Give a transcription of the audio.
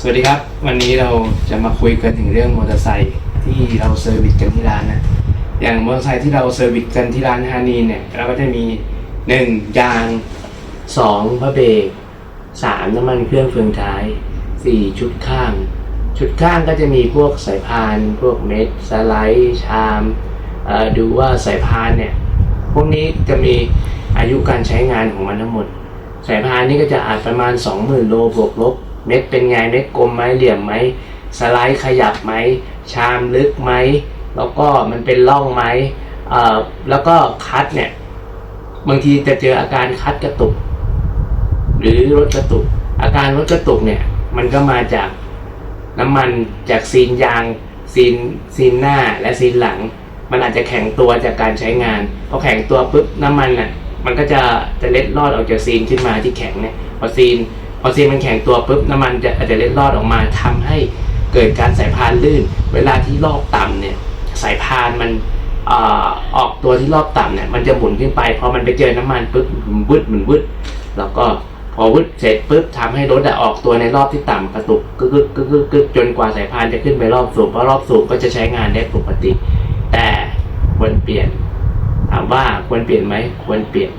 สวัสดีครับ วันนี้เราจะมาคุยกันถึงเรื่องมอเตอร์ไซค์ที่เราเซอร์วิสกันที่ร้านนะอย่างมอเตอร์ไซค์ที่เราเซอร์วิสกันที่ร้านฮานีเนี่ยเราก็จะมีหนึ่งยางสองพระเบรกสามน้ำมันเครื่องเฟืองท้ายสี่ชุดข้าง ชุดข้างก็จะมีพวกสายพาน พวกเม็ดสไลด์ชามดูว่าสายพานเนี่ยพวกนี้จะมีอายุการใช้งานของมันทั้งหมด สายพานนี่ก็จะอาจประมาณ 20,000โลบวกลบ เม็ดเป็นไงเม็ดกลมไหมเหลี่ยมไหมสไลด์ขยับไหมชามลึกไหมแล้วก็มันเป็นร่องไหมแล้วก็คัดเนี่ยบางทีจะเจออาการคัดกระตุก หรือรถกระตุก อาการรถกระตุกเนี่ยมันก็มาจากน้ำมันจากซีนยางซีนซีนหน้าและซีนหลัง มันอาจจะแข็งตัวจากการใช้งานพอแข็งตัวปุ๊บน้ำมันน่ะมันก็จะจะเล็ดลอดออกจากซีนขึ้นมาที่แข็งเนี่ยพอซีน พอซีนมันแข็งตัวปุ๊บน้ำมันจะอาจจะเล็ดลอดออกมาทำให้เกิดการสายพานลื่น เวลาที่รอบต่ำเนี่ยสายพานมันออกตัวที่รอบต่ำเนี่ยมันจะหมุนขึ้นไปพอมันไปเจอน้ำมันปุ๊บมันวึดมันวึดแล้วก็พอวึดเสร็จปุ๊บทำให้รถออกตัวในรอบที่ต่ำกระตุกกึกกึกกึกกึกกึกจนกว่าสายพานจะขึ้นไปรอบสูงเพราะรอบสูงก็จะใช้งานได้ปกติ แต่ควรเปลี่ยนถามว่าควรเปลี่ยนไหมควรเปลี่ยน